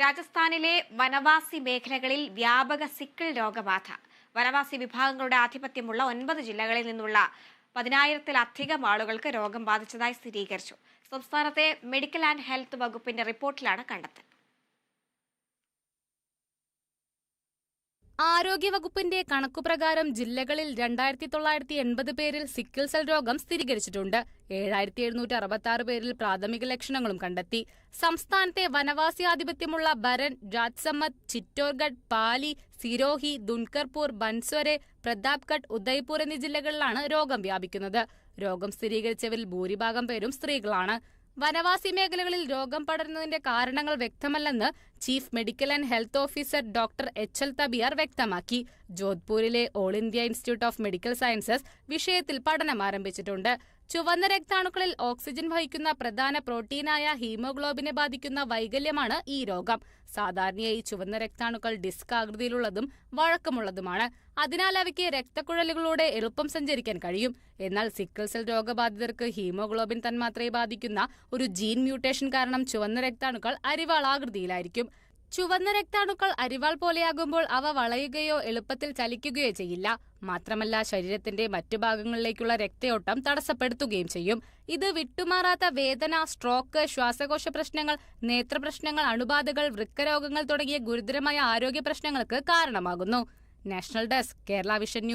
രാജസ്ഥാനിലെ വനവാസി മേഖലകളിൽ വ്യാപക സിക്കിൾ രോഗബാധ. വനവാസി വിഭാഗങ്ങളുടെ ആധിപത്യമുള്ള ഒൻപത് ജില്ലകളിൽ നിന്നുള്ള പതിനായിരത്തിലധികം ആളുകൾക്ക് രോഗം ബാധിച്ചതായി സ്ഥിരീകരിച്ചു. സംസ്ഥാനത്തെ മെഡിക്കൽ ആൻഡ് ഹെൽത്ത് വകുപ്പിന്റെ റിപ്പോർട്ടിലാണ് കണ്ടെത്തൽ. ആരോഗ്യവകുപ്പിന്റെ കണക്കുപ്രകാരം ജില്ലകളിൽ രണ്ടായിരത്തി തൊള്ളായിരത്തി എൺപത് പേരിൽ സിക്കിൾ സെൽ രോഗം സ്ഥിരീകരിച്ചിട്ടുണ്ട്. ഏഴായിരത്തി എഴുന്നൂറ്റി അറുപത്തി ആറ് പേരിൽ പ്രാഥമിക ലക്ഷണങ്ങളും കണ്ടെത്തി. സംസ്ഥാനത്തെ വനവാസിയാധിപത്യമുള്ള ബരൻ രാജ്സമ്മത് ചിറ്റോർഗഡ് പാലി സിരോഹി ദുൻകർപൂർ ബൻസ്വരെ പ്രതാപ്ഗഡ് ഉദയ്പൂർ എന്നീ ജില്ലകളിലാണ് രോഗം വ്യാപിക്കുന്നത്. രോഗം സ്ഥിരീകരിച്ചവരിൽ ഭൂരിഭാഗം പേരും സ്ത്രീകളാണ്. വനവാസി മേഖലകളിൽ രോഗം പടരുന്നതിന്റെ കാരണങ്ങൾ വ്യക്തമല്ലെന്ന് chief medical and health officer doctor H L തബിയാർ വ്യക്തമാക്കി. ജോധ്പൂരിലെ All India Institute of Medical Sciences വിഷയത്തിൽ പഠനം ആരംഭിച്ചിട്ടുണ്ട്. ചുവന്ന രക്താണുക്കളിൽ ഓക്സിജൻ വഹിക്കുന്ന പ്രധാന പ്രോട്ടീനായ ഹീമോഗ്ലോബിനെ ബാധിക്കുന്ന വൈകല്യമാണ് ഈ രോഗം. സാധാരണയായി ചുവന്ന രക്താണുക്കൾ ഡിസ്ക് ആകൃതിയിലുള്ളതും വഴക്കമുള്ളതുമാണ്. അതിനാൽ അവയ്ക്ക് രക്തക്കുഴലുകളോടെ എളുപ്പം സഞ്ചരിക്കാൻ കഴിയും. എന്നാൽ സിക്കിൾ സെൽ രോഗബാധിതർക്ക് ഹീമോഗ്ലോബിൻ തന്മാത്രയെ ബാധിക്കുന്ന ഒരു ജീൻ മ്യൂട്ടേഷൻ കാരണം ചുവന്ന രക്താണുക്കൾ അരിവാൾ ആകൃതിയിലായിരിക്കും. ചുവന്ന രക്താണുക്കൾ അരിവാൾ പോലെയാകുമ്പോൾ അവ വളയുകയോ എളുപ്പത്തിൽ ചലിക്കുകയോ ചെയ്യില്ല. മാത്രമല്ല ശരീരത്തിന്റെ മറ്റു ഭാഗങ്ങളിലേക്കുള്ള രക്തയോട്ടം തടസ്സപ്പെടുത്തുകയും ചെയ്യും. ഇത് വിട്ടുമാറാത്ത വേദന സ്ട്രോക്ക് ശ്വാസകോശ പ്രശ്നങ്ങൾ നേത്രപ്രശ്നങ്ങൾ അണുബാധകൾ വൃക്കരോഗങ്ങൾ തുടങ്ങിയ ഗുരുതരമായ ആരോഗ്യ പ്രശ്നങ്ങൾക്ക് കാരണമാകുന്നു. National desk Kerala vision news.